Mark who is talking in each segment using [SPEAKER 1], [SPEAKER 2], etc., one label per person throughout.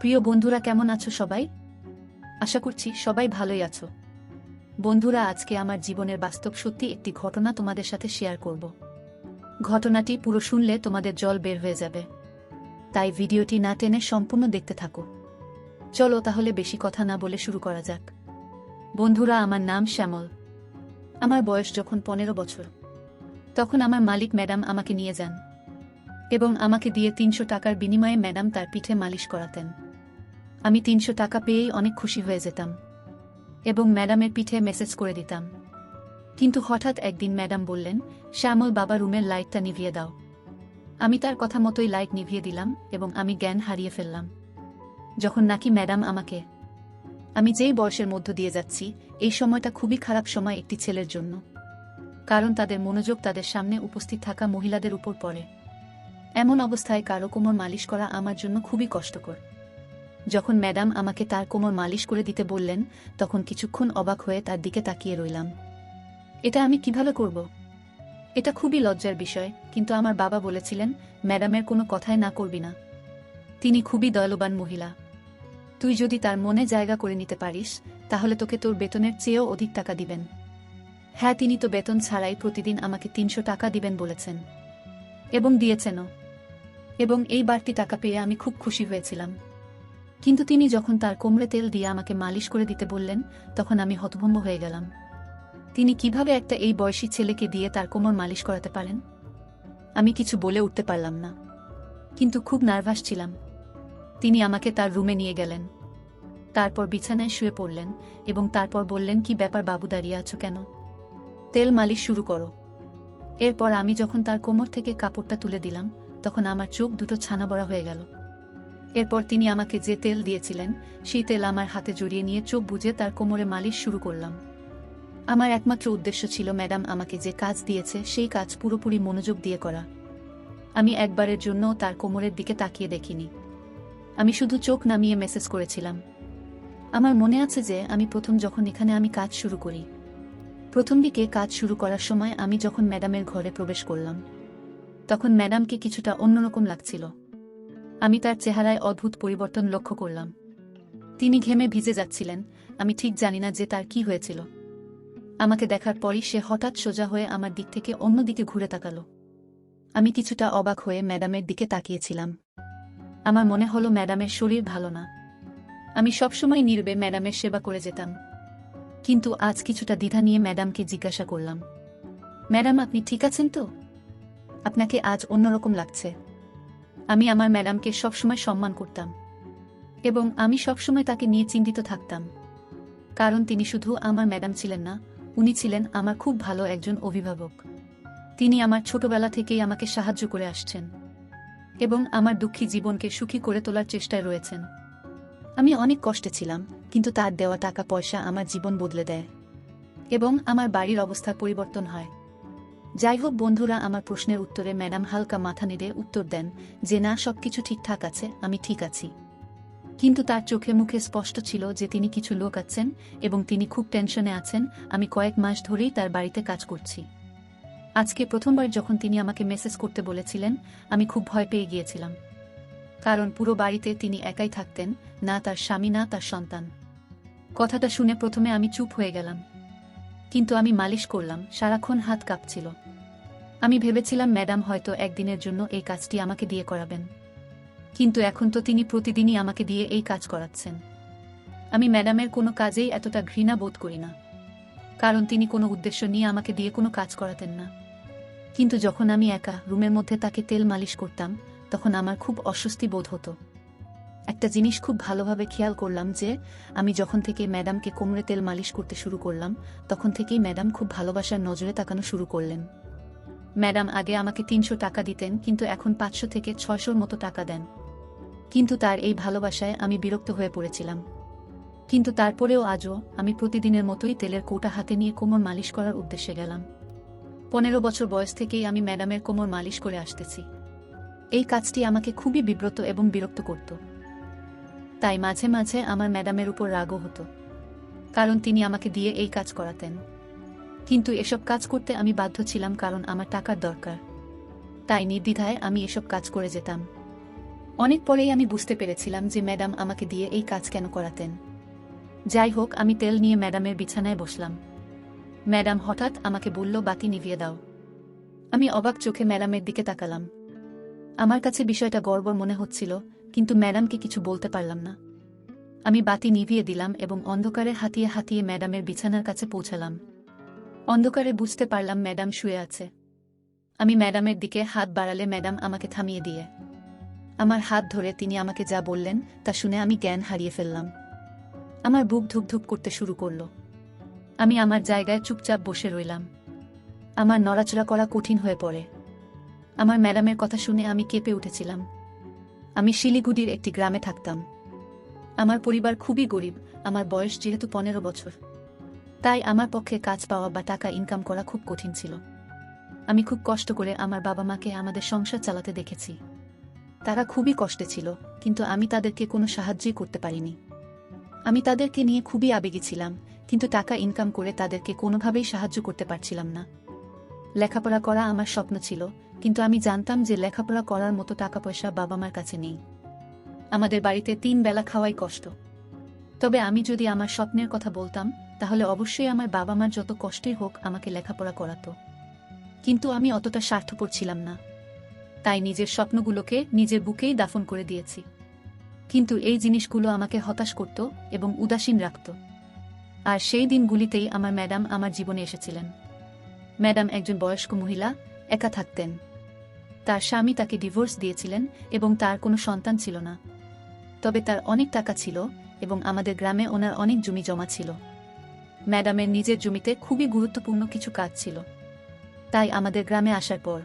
[SPEAKER 1] প্রিয় বন্ধুরা, কেমন আছো সবাই? আশা করছি সবাই ভালোই আছো। বন্ধুরা, আজকে আমার জীবনের বাস্তব সত্যি একটি ঘটনা তোমাদের সাথে শেয়ার করব। ঘটনাটি পুরো শুনলে তোমাদের জল বের হয়ে যাবে। তাই ভিডিওটি না টেনে সম্পূর্ণ দেখতে থাকো। চলো তাহলে বেশি কথা না বলে শুরু করা যাক। বন্ধুরা, আমার নাম শ্যামল। আমার বয়স যখন পনেরো বছর। তখন আমার মালিক ম্যাডাম আমাকে নিয়ে যান এবং আমাকে দিয়ে তিনশো টাকার বিনিময়ে ম্যাডাম তার পিঠে মালিশ করাতেন। আমি তিনশো টাকা পেয়েই অনেক খুশি হয়ে যেতাম। এবং ম্যাডামের পিঠে মেসেজ করে দিতাম। কিন্তু হঠাৎ একদিন ম্যাডাম বললেন, শ্যামল বাবা রুমের লাইটটা নিভিয়ে দাও। আমি তার কথা মতোই লাইট নিভিয়ে দিলাম এবং আমি জ্ঞান হারিয়ে ফেললাম। যখন নাকি ম্যাডাম আমাকে, আমি যেই বয়সের মধ্য দিয়ে যাচ্ছি, এই সময়টা খুবই খারাপ সময় একটি ছেলের জন্য। কারণ তাদের মনোযোগ তাদের সামনে উপস্থিত থাকা মহিলাদের উপর পড়ে। এমন অবস্থায় কারও কোমর মালিশ করা আমার জন্য খুবই কষ্টকর। যখন ম্যাডাম আমাকে তার কোমর মালিশ করে দিতে বললেন, তখন কিছুক্ষণ অবাক হয়ে তার দিকে তাকিয়ে রইলাম। এটা আমি কীভাবে করব? এটা খুবই লজ্জার বিষয়, কিন্তু আমার বাবা বলেছিলেন, ম্যাডামের কোনো কথাই না করবি না। তিনি খুবই দয়ালুবান মহিলা। তুই যদি তার মনে জায়গা করে নিতে পারিস, তাহলে তোকে তোর বেতনের চেয়েও অধিক টাকা দিবেন। হ্যাঁ তিনি তো বেতন ছাড়াই প্রতিদিন আমাকে তিনশো টাকা দিবেন বলেছেন। এবং দিয়েছেনও। এবং এই বাড়তি টাকা পেয়ে আমি খুব খুশি হয়েছিলাম। কিন্তু তিনি যখন তার কোমরে তেল দিয়ে আমাকে মালিশ করে দিতে বললেন, তখন আমি হতভম্ব হয়ে গেলাম। তিনি কীভাবে একটা এই বয়সী ছেলেকে দিয়ে তার কোমর মালিশ করাতে পারেন? আমি কিছু বলে উঠতে পারলাম না। কিন্তু খুব নার্ভাস ছিলাম। তিনি আমাকে তার রুমে নিয়ে গেলেন। তারপর বিছানায় শুয়ে পড়লেন এবং তারপর বললেন, কি ব্যাপার বাবু, দাঁড়িয়ে আছো কেন? তেল মালিশ শুরু করো। এরপর আমি যখন তার কোমর থেকে কাপড়টা তুলে দিলাম, তখন আমার চোখ দুটো ছানা বড়া হয়ে গেল। এরপর তিনি আমাকে যে তেল দিয়েছিলেন, সেই তেল আমার হাতে জড়িয়ে নিয়ে চোখ বুঝে তার কোমরে মালিশ শুরু করলাম। আমার একমাত্র উদ্দেশ্য ছিল, ম্যাডাম, আমাকে যে কাজ দিয়েছে, সেই কাজ পুরোপুরি মনোযোগ দিয়ে করা। আমি একবারের জন্য তার কোমরের দিকে তাকিয়ে দেখিনি। আমি শুধু চোখ নামিয়ে মেসেজ করেছিলাম। আমার মনে আছে যে, আমি প্রথম যখন এখানে আমি কাজ শুরু করি। প্রথম দিকে কাজ শুরু করার সময় আমি যখন ম্যাডামের ঘরে প্রবেশ করলাম, তখন ম্যাডামকে কিছুটা অন্যরকম লাগছিল। আমি তার চেহারায় অদ্ভুত পরিবর্তন লক্ষ্য করলাম। তিনি ঘেমে ভিজে যাচ্ছিলেন, আমি ঠিক জানি না যে তার কি হয়েছিল। আমাকে দেখার পরই সে হঠাৎ সোজা হয়ে আমার দিক থেকে অন্যদিকে ঘুরে তাকালো। আমি কিছুটা অবাক হয়ে ম্যাডামের দিকে তাকিয়েছিলাম। আমার মনে হলো ম্যাডামের শরীর ভালো না। আমি সবসময় নির্বে ম্যাডামের সেবা করে যেতাম। কিন্তু আজ কিছুটা দ্বিধা নিয়ে ম্যাডামকে জিজ্ঞাসা করলাম, ম্যাডাম, আপনি ঠিক আছেন তো? আপনাকে আজ অন্যরকম লাগছে। আমি আমার ম্যাডামকে সবসময় সম্মান করতাম। এবং আমি সবসময় তাকে নিয়ে চিন্তিত থাকতাম। কারণ তিনি শুধু আমার ম্যাডাম ছিলেন না, উনি ছিলেন আমার খুব ভালো একজন অভিভাবক। তিনি আমার ছোটবেলা থেকেই আমাকে সাহায্য করে আসছেন। এবং আমার দুঃখী জীবনকে সুখী করে তোলার চেষ্টায় রয়েছেন। আমি অনেক কষ্টে ছিলাম, কিন্তু তার দেওয়া টাকা পয়সা আমার জীবন বদলে দেয়। এবং আমার বাড়ির অবস্থার পরিবর্তন হয়। যাই হোক বন্ধুরা, আমার প্রশ্নের উত্তরে ম্যাডাম হালকা মাথা নেড়ে উত্তর দেন যে, না, সবকিছু ঠিকঠাক আছে, আমি ঠিক আছি। কিন্তু তার চোখে মুখে স্পষ্ট ছিল যে, তিনি কিছু লোক আছেন এবং তিনি খুব টেনশনে আছেন, আমি কয়েক মাস ধরেই তার বাড়িতে কাজ করছি। আজকে প্রথমবার যখন তিনি আমাকে মেসেজ করতে বলেছিলেন, আমি খুব ভয় পেয়ে গিয়েছিলাম। কারণ পুরো বাড়িতে তিনি একাই থাকতেন, না তার স্বামী, না তার সন্তান। কথাটা শুনে প্রথমে আমি চুপ হয়ে গেলাম। কিন্তু আমি মালিশ করলাম, সারাক্ষণ হাত কাঁপছিল। আমি ভেবেছিলাম ম্যাডাম হয়তো একদিনের জন্য এই কাজটি আমাকে দিয়ে করাবেন। কিন্তু এখন তো তিনি প্রতিদিনই আমাকে দিয়ে এই কাজ করাচ্ছেন। আমি ম্যাডামের কোনো কাজেই এতটা ঘৃণা বোধ করি না। কারণ তিনি কোনো উদ্দেশ্য নিয়ে আমাকে দিয়ে কোনো কাজ করাতেন না। কিন্তু যখন আমি একা রুমের মধ্যে তাকে তেল মালিশ করতাম, তখন আমার খুব অস্বস্তি বোধ হতো। একটা জিনিস খুব ভালোভাবে খেয়াল করলাম যে, আমি যখন থেকে ম্যাডামকে কোমরে তেল মালিশ করতে শুরু করলাম, তখন থেকেই ম্যাডাম খুব ভালোবাসার নজরে তাকানো শুরু করলেন। ম্যাডাম, আগে আমাকে তিনশো টাকা দিতেন, কিন্তু এখন পাঁচশো থেকে ছয়শোর মতো টাকা দেন। কিন্তু তার এই ভালোবাসায় আমি বিরক্ত হয়ে পড়েছিলাম। কিন্তু তারপরেও আজও আমি প্রতিদিনের মতোই তেলের কোটা হাতে নিয়ে কোমর মালিশ করার উদ্দেশ্যে গেলাম। পনেরো বছর বয়স থেকেই আমি ম্যাডামের কোমর মালিশ করে আসতেছি। এই কাজটি আমাকে খুবই বিব্রত এবং বিরক্ত করত। তাই মাঝে মাঝে আমার ম্যাডামের উপর রাগও হতো, কারণ তিনি আমাকে দিয়ে এই কাজ করাতেন। কিন্তু এসব কাজ করতে আমি বাধ্য ছিলাম কারণ আমার টাকার দরকার। তাই নির্দ্বিধায় আমি এসব কাজ করে যেতাম। অনেক পরেই আমি বুঝতে পেরেছিলাম যে ম্যাডাম আমাকে দিয়ে এই কাজ কেন করাতেন। যাই হোক, আমি তেল নিয়ে ম্যাডামের বিছানায় বসলাম। ম্যাডাম হঠাৎ আমাকে বলল, বাতি নিভিয়ে দাও। আমি অবাক চোখে ম্যাডামের দিকে তাকালাম। আমার কাছে বিষয়টা গড়বড় মনে হচ্ছিল কিন্তু ম্যাডামকে কিছু বলতে পারলাম না। আমি বাতি নিভিয়ে দিলাম এবং অন্ধকারে হাতিয়ে হাতিয়ে ম্যাডামের বিছানার কাছে পৌঁছালাম। অন্ধকারে বুঝতে পারলাম ম্যাডাম শুয়ে আছে। আমি ম্যাডামের দিকে হাত বাড়ালে ম্যাডাম আমাকে থামিয়ে দিয়ে। আমার হাত ধরে তিনি আমাকে যা বললেন, তা শুনে আমি জ্ঞান হারিয়ে ফেললাম। আমার বুক ধুকধুক করতে শুরু করল। আমি আমার জায়গায় চুপচাপ বসে রইলাম। আমার নড়াচড়া করা কঠিন হয়ে পড়ে। আমার ম্যাডামের কথা শুনে আমি কেঁপে উঠেছিলাম। আমি শিলিগুড়ির একটি গ্রামে থাকতাম। আমার পরিবার খুবই গরিব, আমার বয়স যেহেতু পনেরো বছর। তাই আমার পক্ষে কাজ পাওয়া বা টাকা ইনকাম করা খুব কঠিন ছিল। আমি খুব কষ্ট করে আমার বাবা মাকে আমাদের সংসার চালাতে দেখেছি। তারা খুবই কষ্টে ছিল, কিন্তু আমি তাদেরকে কোনো সাহায্যই করতে পারিনি। আমি তাদেরকে নিয়ে খুবই আবেগী ছিলাম, কিন্তু টাকা ইনকাম করে তাদেরকে কোনোভাবেই সাহায্য করতে পারছিলাম না। লেখাপড়া করা আমার স্বপ্ন ছিল কিন্তু আমি জানতাম যে লেখাপড়া করার মতো টাকা পয়সা বাবা মার কাছে নেই। আমাদের বাড়িতে তিন বেলা খাওয়াই কষ্ট। তবে আমি যদি আমার স্বপ্নের কথা বলতাম, তাহলে অবশ্যই আমার বাবা মার যত কষ্টই হোক আমাকে লেখাপড়া করাতো। কিন্তু আমি অতটা স্বার্থপর ছিলাম না। তাই নিজের স্বপ্নগুলোকে নিজের বুকেই দাফন করে দিয়েছি। কিন্তু এই জিনিসগুলো আমাকে হতাশ করত এবং উদাসীন রাখত। আর সেই দিনগুলিতেই আমার ম্যাডাম আমার জীবনে এসেছিলেন। ম্যাডাম একজন বয়স্ক মহিলা, একা থাকতেন। তার স্বামী তাকে ডিভোর্স দিয়েছিলেন এবং তার কোনো সন্তান ছিল না। তবে তার অনেক টাকা ছিল এবং আমাদের গ্রামে ওনার অনেক জমি জমা ছিল। ম্যাডামের নিজের জমিতে খুবই গুরুত্বপূর্ণ কিছু কাজ ছিল। তাই আমাদের গ্রামে আসার পর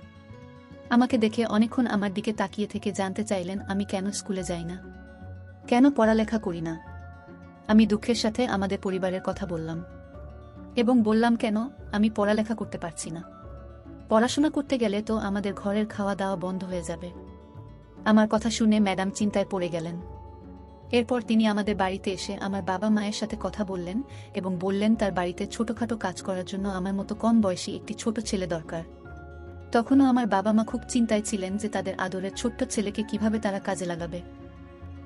[SPEAKER 1] আমাকে দেখে অনেকক্ষণ আমার দিকে তাকিয়ে থেকে জানতে চাইলেন, আমি কেন স্কুলে যাই না? কেন পড়ালেখা করি না? আমি দুঃখের সাথে আমাদের পরিবারের কথা বললাম এবং বললাম, কেন? আমি পড়ালেখা করতে পারছি না। পড়াশোনা করতে গেলে তো আমাদের ঘরের খাওয়া দাওয়া বন্ধ হয়ে যাবে। আমার কথা শুনে ম্যাডাম চিন্তায় পড়ে গেলেন। এরপর তিনি আমাদের বাড়িতে এসে আমার বাবা মায়ের সাথে কথা বললেন এবং বললেন তার বাড়িতে ছোটখাটো কাজ করার জন্য আমার মতো কম বয়সী একটি ছোট ছেলে দরকার। তখনও আমার বাবা মা খুব চিন্তায় ছিলেন যে তাদের আদরের ছোট্ট ছেলেকে কীভাবে তারা কাজে লাগাবে।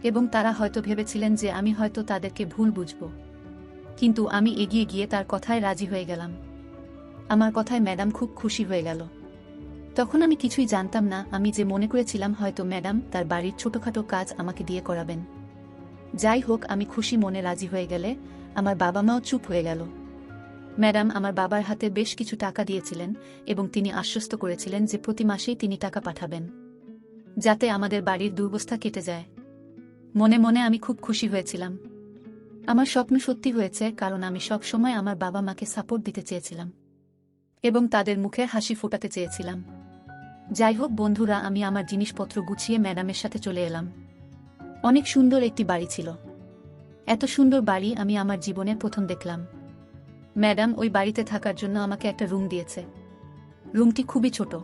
[SPEAKER 1] এবং তারা হয়তো ভেবেছিলেন যে আমি হয়তো তাদেরকে ভুল বুঝব। কিন্তু আমি এগিয়ে গিয়ে তার কথায় রাজি হয়ে গেলাম। আমার কথায় ম্যাডাম খুব খুশি হয়ে গেল। তখন আমি কিছুই জানতাম না, আমি যে মনে করেছিলাম হয়তো ম্যাডাম তার বাড়ির ছোটখাটো কাজ আমাকে দিয়ে করাবেন। যাই হোক, আমি খুশি মনে রাজি হয়ে গেলে আমার বাবা মাও চুপ হয়ে গেল। ম্যাডাম আমার বাবার হাতে বেশ কিছু টাকা দিয়েছিলেন এবং তিনি আশ্বস্ত করেছিলেন যে প্রতি মাসেই তিনি টাকা পাঠাবেন। যাতে আমাদের বাড়ির দুর্বস্থা কেটে যায়। মনে মনে আমি খুব খুশি হয়েছিলাম। আমার স্বপ্ন সত্যি হয়েছে, কারণ আমি সবসময় আমার বাবা মাকে সাপোর্ট দিতে চেয়েছিলাম। এবং তাদের মুখে হাসি ফোটাতে চেয়েছিলাম। যাই হোক বন্ধুরা, আমি আমার জিনিসপত্র গুছিয়ে ম্যাডামের সাথে চলে এলাম। অনেক সুন্দর একটি বাড়ি ছিল। এত সুন্দর বাড়ি আমি আমার জীবনে প্রথম দেখলাম। ম্যাডাম ওই বাড়িতে থাকার জন্য আমাকে একটা রুম দিয়েছে। রুমটি খুবই ছোট,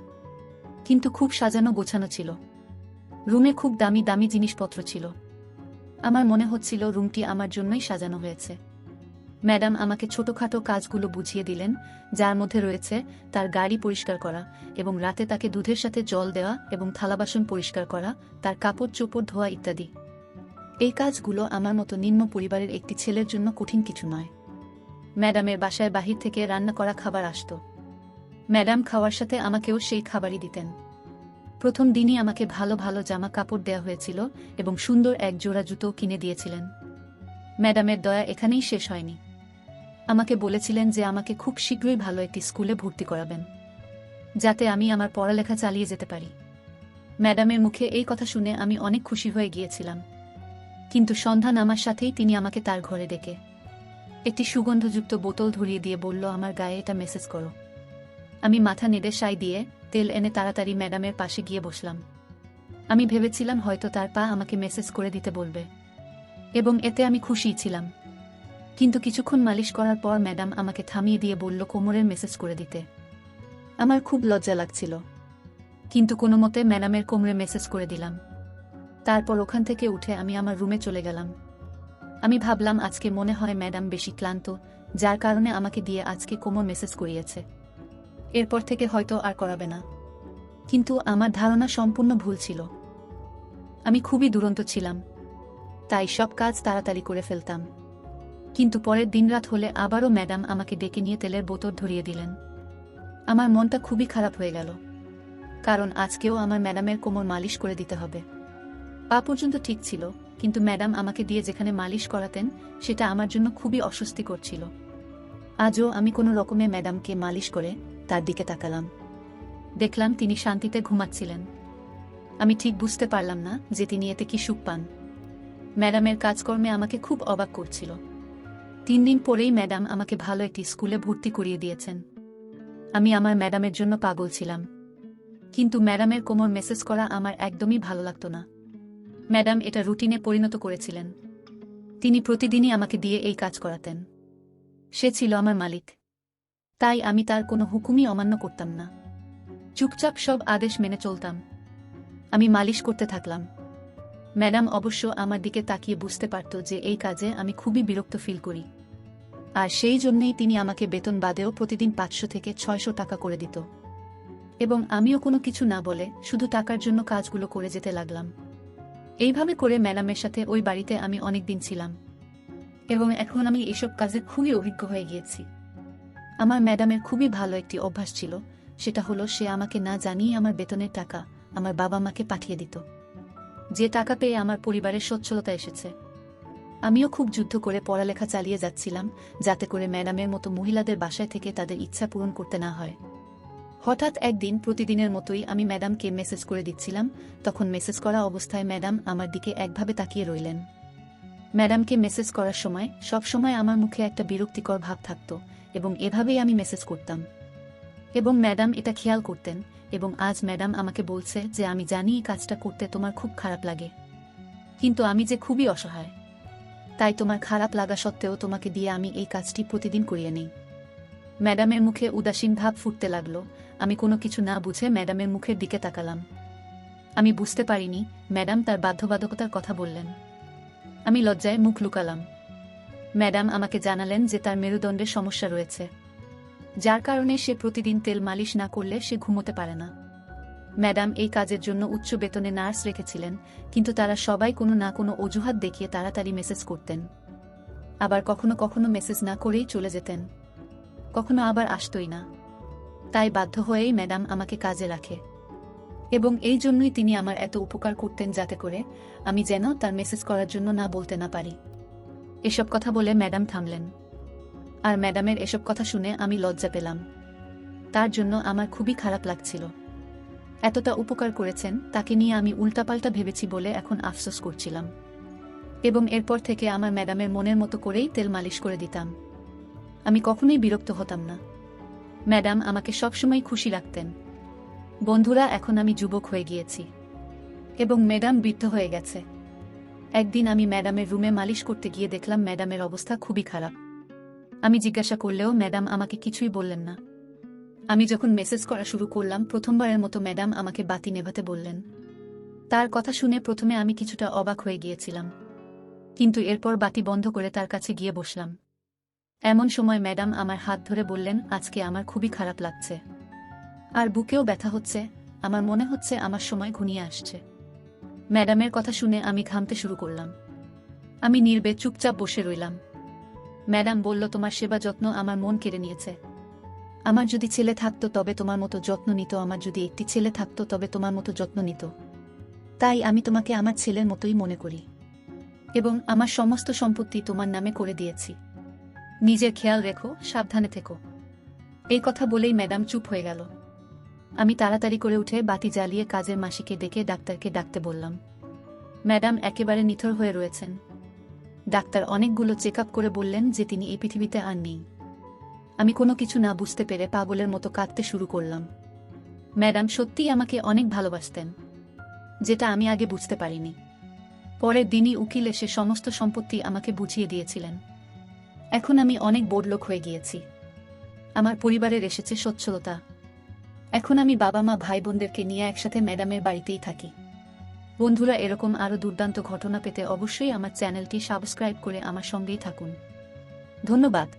[SPEAKER 1] কিন্তু খুব সাজানো গোছানো ছিল। রুমে খুব দামি দামি জিনিসপত্র ছিল। আমার মনে হচ্ছিল রুমটি আমার জন্যই সাজানো হয়েছে। ম্যাডাম আমাকে ছোটখাটো কাজগুলো বুঝিয়ে দিলেন, যার মধ্যে রয়েছে তার গাড়ি পরিষ্কার করা এবং রাতে তাকে দুধের সাথে জল দেওয়া এবং থালাবাসন পরিষ্কার করা, তার কাপড় চোপড় ধোয়া ইত্যাদি। এই কাজগুলো আমার মতো নিম্ন পরিবারের একটি ছেলের জন্য কঠিন কিছু নয়। ম্যাডামের বাসায় বাহির থেকে রান্না করা খাবার আসত। ম্যাডাম খাওয়ার সাথে আমাকেও সেই খাবারই দিতেন। প্রথম দিনই আমাকে ভালো ভালো জামা কাপড় দেওয়া হয়েছিল এবং সুন্দর এক জোড়া জুতো কিনে দিয়েছিলেন। ম্যাডামের দয়া এখানেই শেষ হয়নি। আমাকে বলেছিলেন যে আমাকে খুব শীঘ্রই ভালো একটি স্কুলে ভর্তি করাবেন, যাতে আমি আমার পড়ালেখা চালিয়ে যেতে পারি। ম্যাডামের মুখে এই কথা শুনে আমি অনেক খুশি হয়ে গিয়েছিলাম। কিন্তু সন্ধান আমার সাথেই তিনি আমাকে তার ঘরে ডেকে। একটি সুগন্ধযুক্ত বোতল ধরিয়ে দিয়ে বলল, আমার গায়ে এটা মেসেজ করো। আমি মাথা নেড়ে সাই দিয়ে তেল এনে তাড়াতাড়ি ম্যাডামের পাশে গিয়ে বসলাম। আমি ভেবেছিলাম হয়তো তার পা আমাকে মেসেজ করে দিতে বলবে। এবং এতে আমি খুশিই ছিলাম। কিন্তু কিছুক্ষণ মালিশ করার পর ম্যাডাম আমাকে থামিয়ে দিয়ে বলল কোমরের মেসেজ করে দিতে। আমার খুব লজ্জা লাগছিল। কিন্তু কোনো মতে ম্যাডামের কোমরে মেসেজ করে দিলাম। তারপর ওখান থেকে উঠে আমি আমার রুমে চলে গেলাম। আমি ভাবলাম আজকে মনে হয় ম্যাডাম বেশি ক্লান্ত, যার কারণে আমাকে দিয়ে আজকে কোমর মেসেজ করিয়েছে। এরপর থেকে হয়তো আর করাবে না। কিন্তু আমার ধারণা সম্পূর্ণ ভুল ছিল। আমি খুবই দুরন্ত ছিলাম। তাই সব কাজ তাড়াতাড়ি করে ফেলতাম। কিন্তু পরের দিনরাত হলে আবারও ম্যাডাম আমাকে ডেকে নিয়ে তেলের বোতল ধরিয়ে দিলেন। আমার মনটা খুবই খারাপ হয়ে গেল। কারণ আজকেও আমার ম্যাডামের কোমর মালিশ করে দিতে হবে। পা পর্যন্ত ঠিক ছিল, কিন্তু ম্যাডাম আমাকে দিয়ে যেখানে মালিশ করাতেন, সেটা আমার জন্য খুবই অস্বস্তিকর ছিল। আজও আমি কোনো রকমে ম্যাডামকে মালিশ করে তার দিকে তাকালাম। দেখলাম তিনি শান্তিতে ঘুমাচ্ছিলেন। আমি ঠিক বুঝতে পারলাম না যে তিনি এতে কি সুখ পান। ম্যাডামের কাজকর্মে আমাকে খুব অবাক করছিল। তিন দিন পরেই ম্যাডাম আমাকে ভালো একটি স্কুলে ভর্তি করিয়ে দিয়েছেন। আমি আমার ম্যাডামের জন্য পাগল ছিলাম। কিন্তু ম্যাডামের কোমর মেসেজ করা আমার একদমই ভালো লাগতো না। ম্যাডাম এটা রুটিনে পরিণত করেছিলেন। তিনি প্রতিদিনই আমাকে দিয়ে এই কাজ করাতেন। সে ছিল আমার মালিক। তাই আমি তার কোনো হুকুমই অমান্য করতাম না। চুপচাপ সব আদেশ মেনে চলতাম। আমি মালিশ করতে থাকলাম। ম্যাডাম অবশ্য আমার দিকে তাকিয়ে বুঝতে পারত যে এই কাজে আমি খুবই বিরক্ত ফিল করি। আর সেই জন্যেই তিনি আমাকে বেতন বাদেও প্রতিদিন পাঁচশো থেকে ছয়শো টাকা করে দিত। এবং আমিও কোনো কিছু না বলে শুধু টাকার জন্য কাজগুলো করে যেতে লাগলাম। এইভাবে করে ম্যাডামের সাথে ওই বাড়িতে আমি অনেক দিন ছিলাম। এবং এখন আমি এসব কাজে খুবই অভিজ্ঞ হয়ে গিয়েছি। আমার ম্যাডামের খুবই ভালো একটি অভ্যাস ছিল, সেটা হলো সে আমাকে না জানিয়ে আমার বেতনের টাকা আমার বাবা মাকে পাঠিয়ে দিত। যে টাকা পেয়ে আমার পরিবারের সচ্ছলতা এসেছে। আমিও খুব যুদ্ধ করে পড়ালেখা চালিয়ে যাচ্ছিলাম, যাতে করে ম্যাডামের মতো মহিলাদের বাসায় থেকে তাদের ইচ্ছা পূরণ করতে না হয়। হঠাৎ একদিন প্রতিদিনের মতোই আমি ম্যাডামকে মেসেজ করে দিচ্ছিলাম, তখন মেসেজ করা অবস্থায় ম্যাডাম আমার দিকে একভাবে তাকিয়ে রইলেন। ম্যাডামকে মেসেজ করার সময় সব সময় আমার মুখে একটা বিরক্তিকর ভাব থাকত, এবং এভাবেই আমি মেসেজ করতাম। এবং ম্যাডাম এটা খেয়াল করতেন এবং আজ ম্যাডাম আমাকে বলছে যে আমি জানি এই কাজটা করতে তোমার খুব খারাপ লাগে। কিন্তু আমি যে খুবই অসহায়। তাই তোমার খারাপ লাগা সত্ত্বেও তোমাকে দিয়ে আমি এই কাজটি প্রতিদিন করিয়ে নেই। ম্যাডামের মুখে উদাসীন ভাব ফুটতে লাগল। আমি কোনো কিছু না বুঝে ম্যাডামের মুখের দিকে তাকালাম। আমি বুঝতে পারিনি ম্যাডাম তার বাধ্যবাধকতার কথা বললেন। আমি লজ্জায় মুখ লুকালাম। ম্যাডাম আমাকে জানালেন যে তার মেরুদণ্ডের সমস্যা রয়েছে। যার কারণে সে প্রতিদিন তেল মালিশ না করলে সে ঘুমোতে পারে না। ম্যাডাম এই কাজের জন্য উচ্চ বেতনে নার্স রেখেছিলেন, কিন্তু তারা সবাই কোনো না কোনো অজুহাত দেখিয়ে তাড়াতাড়ি মেসেজ করতেন। আবার কখনো কখনো মেসেজ না করেই চলে যেতেন। কখনো আবার আসতই না। তাই বাধ্য হয়েই ম্যাডাম আমাকে কাজে রাখে। এবং এই জন্যই তিনি আমার এত উপকার করতেন যাতে করে আমি যেন তার মেসেজ করার জন্য না বলতে না পারি। এসব কথা বলে ম্যাডাম থামলেন। আর ম্যাডামের এসব কথা শুনে আমি লজ্জা পেলাম। তার জন্য আমার খুবই খারাপ লাগছিল। এতটা উপকার করেছেন, তাকে নিয়ে আমি উল্টাপাল্টা ভেবেছি বলে এখন আফসোস করছিলাম। এবং এরপর থেকে আমার ম্যাডামের মনের মতো করেই তেল মালিশ করে দিতাম। আমি কখনোই বিরক্ত হতাম না। ম্যাডাম আমাকে সবসময় খুশি রাখতেন। বন্ধুরা, এখন আমি যুবক হয়ে গিয়েছি। এবং ম্যাডাম বৃদ্ধ হয়ে গেছে। একদিন আমি ম্যাডামের রুমে মালিশ করতে গিয়ে দেখলাম ম্যাডামের অবস্থা খুবই খারাপ। আমি জিজ্ঞাসা করলেও ম্যাডাম আমাকে কিছুই বললেন না। আমি যখন মেসেজ করা শুরু করলাম, প্রথমবারের মতো ম্যাডাম আমাকে বাতি নেভাতে বললেন। তার কথা শুনে প্রথমে আমি কিছুটা অবাক হয়ে গিয়েছিলাম। কিন্তু এরপর বাতি বন্ধ করে তার কাছে গিয়ে বসলাম। এমন সময় ম্যাডাম আমার হাত ধরে বললেন, আজকে আমার খুবই খারাপ লাগছে। আর বুকেও ব্যথা হচ্ছে। আমার মনে হচ্ছে আমার সময় ঘুনিয়ে আসছে। ম্যাডামের কথা শুনে আমি ঘামতে শুরু করলাম। আমি নির্বে চুপচাপ বসে রইলাম। ম্যাডাম বলল, তোমার সেবা যত্ন আমার মন কেড়ে নিয়েছে। আমার যদি ছেলে থাকতো, তবে তোমার মতো যত্ন নিত। আমার যদি একটি ছেলে থাকতো, তবে তোমার মতো যত্ন নিত। তাই আমি তোমাকে আমার ছেলের মতোই মনে করি। এবং আমার সমস্ত সম্পত্তি তোমার নামে করে দিয়েছি। নিজের খেয়াল রেখো, সাবধানে থেকো। এই কথা বলেই ম্যাডাম চুপ হয়ে গেল। আমি তাড়াতাড়ি করে উঠে বাতি জ্বালিয়ে কাজের মাসিকে ডেকে ডাক্তারকে ডাকতে বললাম। ম্যাডাম একেবারে নিথর হয়ে রয়েছেন। ডাক্তার অনেকগুলো চেক করে বললেন যে তিনি এই পৃথিবীতে আর নেই। আমি কোনো কিছু না বুঝতে পেরে পাগলের মতো কাঁদতে শুরু করলাম। ম্যাডাম, সত্যিই আমাকে অনেক ভালোবাসতেন, যেটা আমি আগে বুঝতে পারিনি। পরের দিনই উকিল এসে সমস্ত সম্পত্তি আমাকে বুঝিয়ে দিয়েছিলেন। এখন আমি অনেক বড়লোক হয়ে গিয়েছি। আমার পরিবারের এসেছে সচ্ছলতা। এখন আমি বাবা মা ভাই বোনদেরকে নিয়ে একসাথে ম্যাডামের বাড়িতেই থাকি। বন্ধুরা, এরকম আরও দুর্দান্ত ঘটনা পেতে অবশ্যই আমার চ্যানেলটি সাবস্ক্রাইব করে আমার সঙ্গেই থাকুন। ধন্যবাদ।